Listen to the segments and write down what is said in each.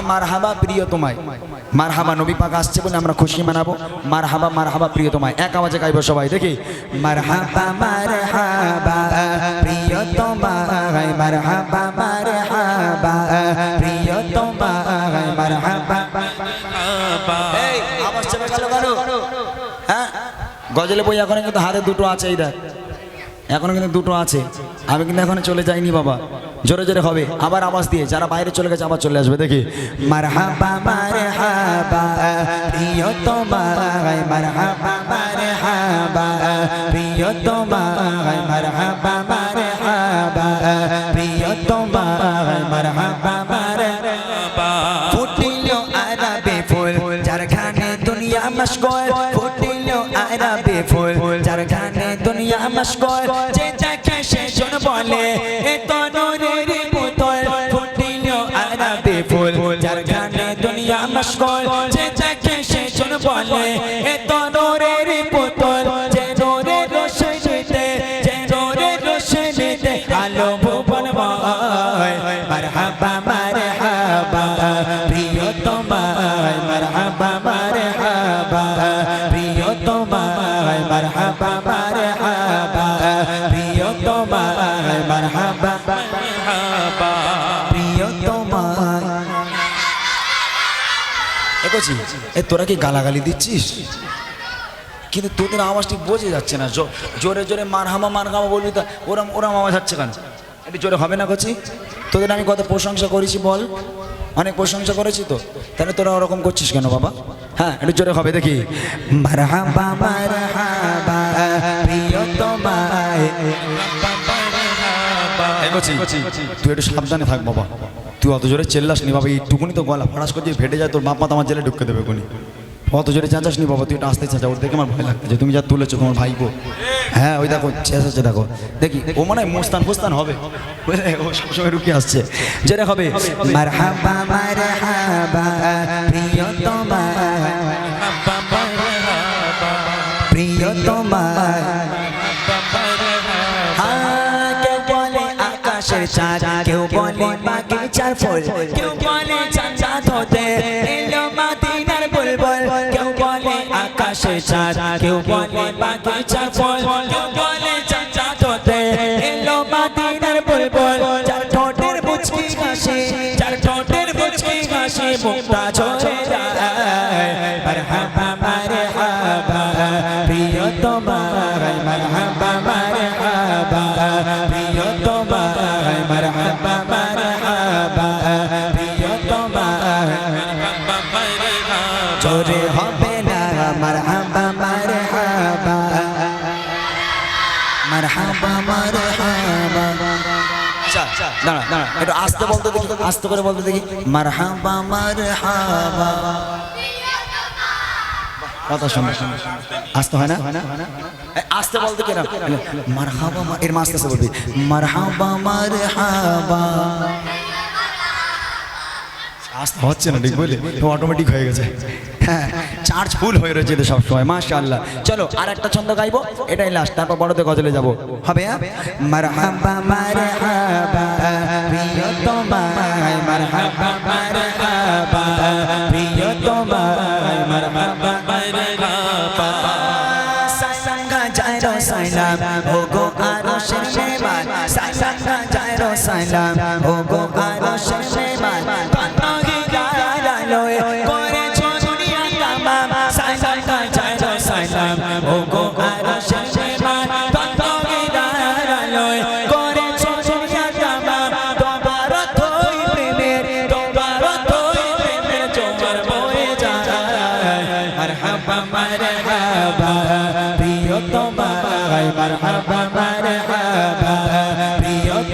হাবা মার হাবা প্রিয় তোমায়। মার হাবা নবী পাক আসছে বলে আমরা খুশি মানাবো। মার হাবা মার হাবা প্রিয় তোমায়। এক আওয়াজে গাইবো সবাই, দেখি। মার হাবা মার প্রিয় তোমায়। মার হাবা মার হাবা প্রিয় তোমায়। মার হাবা এই, আওয়াজ চেপে গেল কেন? হ্যাঁ? গজলে বই এখন কিন্তু হাতে দুটো আছে, এই দেখ। এখনও কিন্তু দুটো আছে। আমি কিন্তু এখনও চলে যাইনি, বাবা। জোরে জোরে হবে। আবার আওয়াজ দিয়ে, যারা বাইরে চলে গেছে, আবার চলে আসবে। দেখি। মারহাবা মারহাবা, প্রিয় তোমায়, মারহাবা মারহাবা, প্রিয় তোমায়, মারহাবা মারহাবা, প্রিয় তোমায়, মারহাবা নস্কর যে যাকে সেজন বলে, এ তো নরের পুতল, ফুটিল আরাবে ফুল। যার জানে দুনিয়া নস্কর যে যাকে সেজন বলে, এ তো নরের পুতল। যে জোরে নূরের নিতে যে জোরে নূরের নিতে আলো ভুবন মারহাবা মারহাবা প্রিয় তোমায় তোমার তোরা কি গালাগালি দিচ্ছিস? কিন্তু তোদের আওয়াজ ঠিক বোঝা যাচ্ছে না। জোরে জোরে মারহামা মারহামা বলবি তা ওরম ওরম আওয়াজ হচ্ছে কেন? একটু জোরে হবে না করছি তোদের আমি কত প্রশংসা করেছি বল? অনেক প্রশংসা করেছি তো। তাহলে তোরা ওরকম করছিস কেন বাবা? হ্যাঁ একটু জোরে হবে দেখি। প্রিয় তোমায় তুই একটু সাবধানে থাক বাবা। তুই অত জোরে চেল্লাস নি বাবা, এইটুকুনি তো গলা ফাড়াস করছিস ফেটে যায় তোর বাপ মা আমার জেলে ঢুকতে দেবে কোনি অত জোরে চেঁচাস নি বাবা, তুই একটু আসতে চেঁচা, ওর দেখে আমার ভয় লাগছে তুমি যা তুলেছো তোমার ভাইপো। হ্যাঁ ওই দেখো, চেঁচাচ্ছে, দেখো। দেখি, ও মনে মোস্তান ফোস্তান হবে। ও সবসময় রুকি আসছে। যেটা হবে। প্রিয় চাঁদ, কেউ বলে বাগিচার ফুল কেউ বলে চাঁদ হতে এলো মাদিনার বুলবুল, কেউ বলে আকাশের চাঁদ, কেউ বলে বাগিচার ফুল কেউ বলে চাঁদ হতে এলো মাদিনার বুলবুল যার ঠোঁটের মুচকি হাসি যার ঠোঁটের মুচকি হাসি মুক্তা ঝরে যায়। মারহাবা তোমায় মারহাবা মারহাবা জোরে হবে না মারহাবা। মারহাবা দাঁড়া একটু আস্তে বলতে আস্তে করে বলতে দেখি। বলতে মারহাবা মারহাবা। হচ্ছে না ঠিক বুঝলি অটোমেটিক হয়ে গেছে। হ্যাঁ চার্জ ফুল হয়ে রয়েছে তো সবসময় মাশাআল্লাহ। চলো আর একটা ছন্দ গাইবো? এটাই লাস্ট তারপর বড়তে গজলে যাব। হবে হ্যাঁ? মারহাবা মারহাবা প্রিয় তোমায় মারহাবা মারহাবা প্রিয় তোমায় মারহাবা মারহাবা। সাসাঙ্গা যায় রো সাইলাম ও গো আরশের মেহমান সাসাঙ্গা যায় রো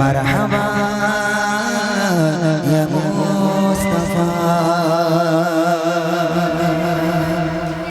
মারহাবা